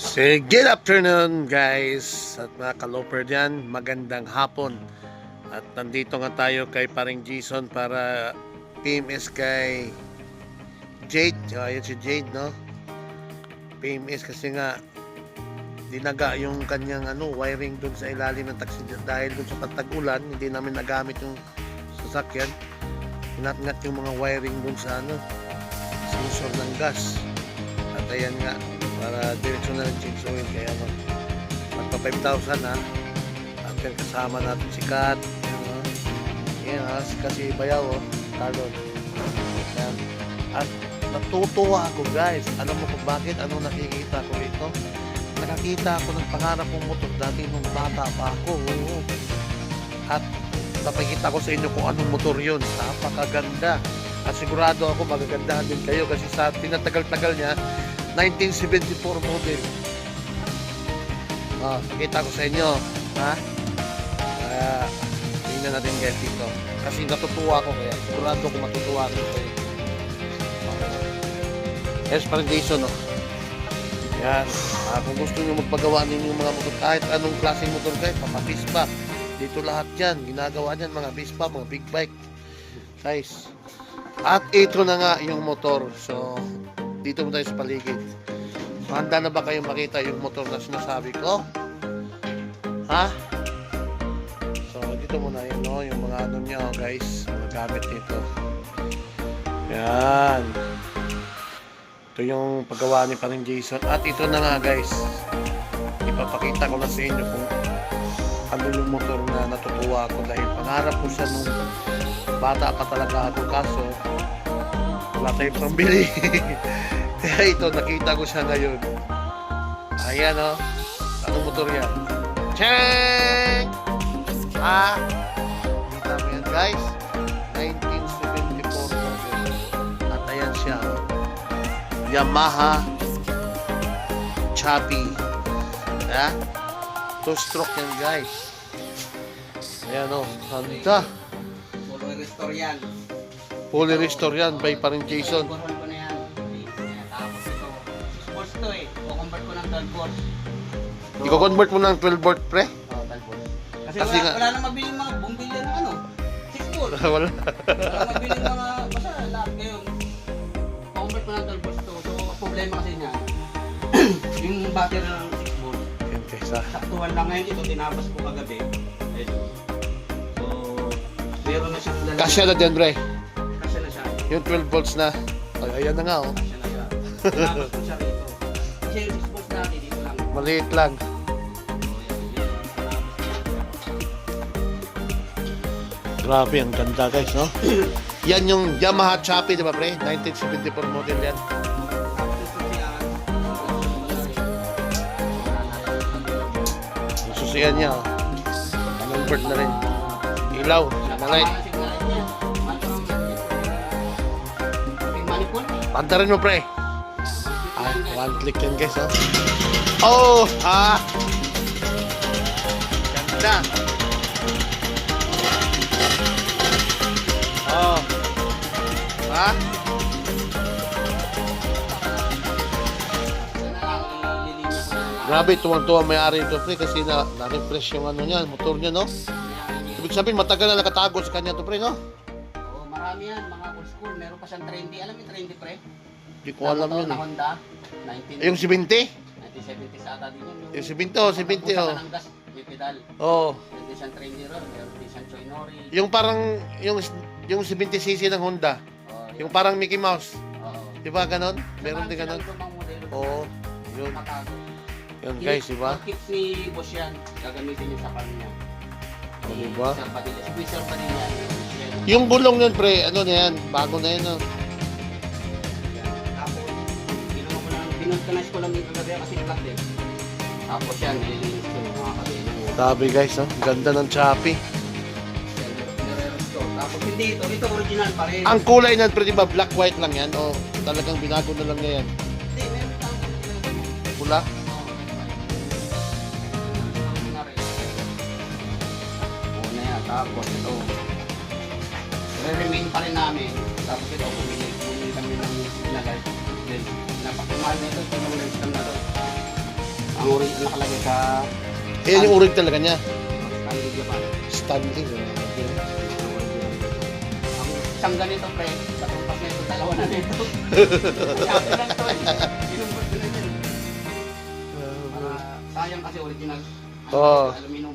So, good afternoon guys. At mga kaloper dyan, magandang hapon. At nandito nga tayo kay paring Jason para PMS kay Jade, oh, ayan si Jade no? PMS kasi nga dinaga yung kanyang ano wiring dun sa ilalim ng taxi dahil dun sa pagtag-ulan hindi namin nagamit yung sasakyan. Inat-ngat yung mga wiring dun sa ano sensor ng gas. At ayan nga para diretso na ng change oil kaya mag magpa 5,000 ha? Yan kasama natin si Kat yan ha? Kasi bayaw oh talon yan. At natutuwa ako guys. Alam mo kung bakit? Ano nakikita ko rito nakakita ako ng pangarap kong motor dati nung bata pa ako at napakita ko sa inyo kung anong motor yun. Napakaganda. At sigurado ako magagandahan din kayo kasi sa tinatagal-tagal niya 1974 model. Ah, nakita ko sa inyo, ha? Ah, tingnan natin guys dito. Kasi natutuwa ko kaya sigurado ko matutuwa ko kayo. Yes, parang Jason, no? Yan. Ah, kung gusto niyo magpagawa ninyo mga motor, kahit anong klaseng motor guys, papapispa. Dito lahat yan. Ginagawa niyan mga pispa, mga big bike. Guys. At ito na nga yung motor. So, dito mo tayo sa paligid. Handa na ba kayong makita yung motor na sinasabi ko? Ha? So, dito muna yun, no? Yung mga ano niya, oh, guys. Mga gamit nito. Yan. Ito yung paggawa ni paring Jason. At ito na nga, guys. Ipapakita ko na sa inyo kung ano yung motor na natutuwa ako dahil pangarap ko siya nung bata pa talaga ako kaso wala tayong pambili. Kaya ito, nakita ko siya ngayon. Ayan o. Oh. Anong motor yan? Cheng! Ah! Kita mo yan guys. 1974 model. At ayan siya. Oh. Yamaha Chappy. Ha? Two-stroke yan guys. Ayan o. Oh. Handa. Polo restore yan. Fully restore yan by paring Jason. Formal ko na yan. Ayan, Tapos ito, sports to eh. O-convert ko ng 12 volts. I-convert mo ng 12 volt pre? Oh, 12 volts. Kasi, Kasi wala, nga- wala nang mabili mga bumbilya ng ano. 6 volts. Wala. Wala mabili mga, basta lahat ngayon. Convert ko ng 12 volts to. So, problema kasi niya. yung battery ng 6 volts. Yan ah. Saktuhan lang ngayon ito, tinabas ko kagabi. Ayun. So, meron na siyang lalagyan. Kasya na dyan pre. Yung 12 volts na. Ay, ayan na nga oh. Kasya na siya. Rito. Kasi yung 6 volts natin dito lang. Maliit lang. Grabe, ang ganda guys, no? yan yung Yamaha Chappy, di ba pre? 1974 model yan. Susiyan niya, oh. Anong bird na rin. Ilaw, Pantarin mo pre. Ay, one click yan guys, oh. Oh, ah. Ganda. Oh. Ha? Grabe, tuwang-tuwa may-ari ito, pre, kasi na, na-refresh yung ano niya, motor niya, no? Ibig sabihin, matagal na nakatago sa kanya to, pre, no? Oh, marami yan, mga old school. Meron pa siyang trendy. Alam mo yung trendy, pre? Hindi ko alam yun, Na eh. Honda. 19, Yung 70? 1970s ata din yun. Yung 70, oh, 70, oh. ng gas, may pedal. Oh. Meron siyang trendy ron. Meron din siyang Choi Nori. Yung parang, yung, yung 70cc ng Honda. Oh, Yung parang Mickey Mouse. Oo. Di ba ganon? Meron din ganon. Oo. Yun. Nakatago. Yun guys, di ba? Kits ni Boss yan, gagamitin niya sa kanya. Oh, di ba? Sir Padilla. Si Sir Padilla. Yung gulong nun, pre, ano na yan? Bago na yan, no? Tapos, ginawa ko lang, binulkanize ko lang yung kagabi kasi flat din. Tapos yan, nililinis ko yung mga kabino. Sabi guys, no? Ganda ng Chappy. Yan. Tapos hindi ito, ito original pa rin. Ang kulay nun, pre, di ba? Black, white lang yan? O talagang binago na lang niya yan? Hindi, meron tayong. Pula? Original. Una tapos ito. Re-remain pa rin namin. Tapos ito, bumili, bumili kami ng nilagay. Then, napakimahal na ito, ito yung system na to. Ang uri nakalagay sa Yan yung urig talaga niya. Stanley Japan. Stanley. Ang isang ganito pre, sa tumpas nito, dalawa na nito. Sabi lang to eh. Na. Para sayang kasi original. Oo. Aluminum.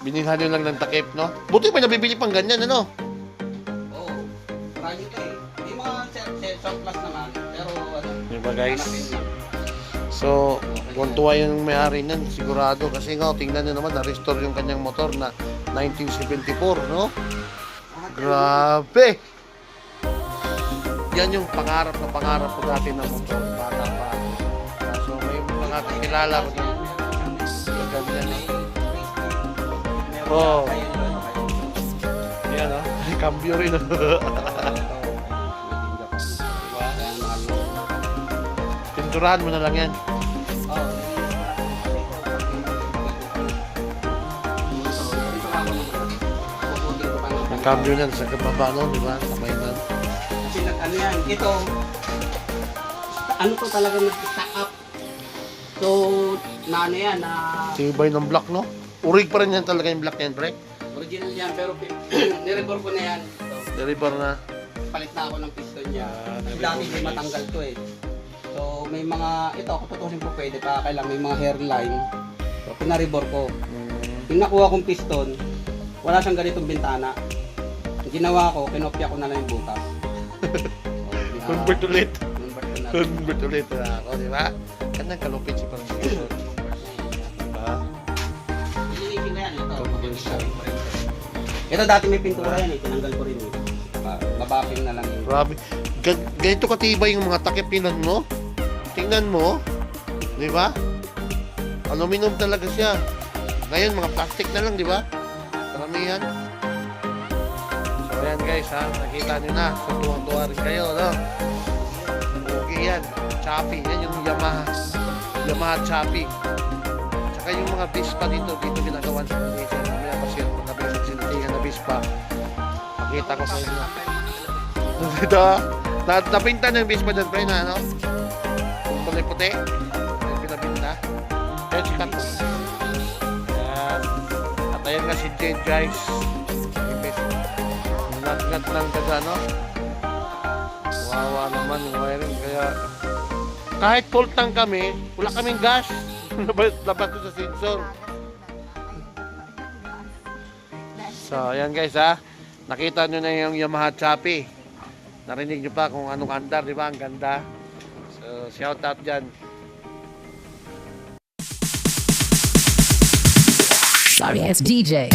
Binilhan nyo lang ng takip, no? Buti pa nabibili pang ganyan, ano? To eh. May mga set, set, surplus naman. Pero ano, Diba guys? So, kung tuwa yung may-ari nan, sigurado. Kasi nga, tingnan nyo naman, na-restore yung kanyang motor na 1974, no? Grabe! Yan yung pangarap na pangarap ko dati na motor. Bata pa. So, may mga kakilala ko na ganyan, no? Cambio rin? Pinturahan mo na lang yan. Ang cambio niyan sa kababa, no? Di ba? Kamay na. Kasi nag ano yan, ito, ano to talaga nag-stack up. So, na ano yan, na Tibay ng block, no? Urig pa rin yan talaga yung block yan, pre. Original yan, pero nirecord ko na yan. So, Deliver na. palit na ako ng piston niya. Ah, Ang dami na. matanggal to eh. So, may mga, ito, kung tutusin po pwede pa, kailangan may mga hairline. So, pinarebor ko. Mm. Yung nakuha kong piston, wala siyang ganitong bintana. Ang ginawa ko, kinopya ko na lang yung butas. So, Convert ulit. Convert ko na lang. Convert ulit na ako, di ba? Kanang kalupit si parang Ito dati may pintura yan eh, tinanggal ko rin eh. Ba- na lang yun. Grabe. Gan- ganito katibay yung mga takip nilan mo. Tingnan mo. Di ba? Aluminum talaga siya. Ngayon, mga plastic na lang, di ba? Karamihan. So, ayan guys, ha. Nakita nyo na. So, tuwang-tuwa rin kayo, no? Okay yan. Choppy. Yan yung Yamaha. Yamaha Choppy. Tsaka yung mga Vespa dito, dito ginagawa sa Indonesia. Mamaya kasi yung magsintingan na Vespa. Pakita ko sa inyo. Dito, na, napinta na yung Vespa dyan, pre, na ano? Kulay puti. Yung pinabinta. Kaya sikat. Ayan. At ayan nga si Jade, guys. Ngat-ngat lang ka no? Wawa naman yung wiring. Kaya, kahit full tank kami, wala kaming gas. Labat labat sa sensor. So, ayan guys ha. Nakita nyo na yung Yamaha Choppy. Narinig nyo pa kung anong andar, di ba? Ang ganda. So, shout out dyan. Sorry ass DJ.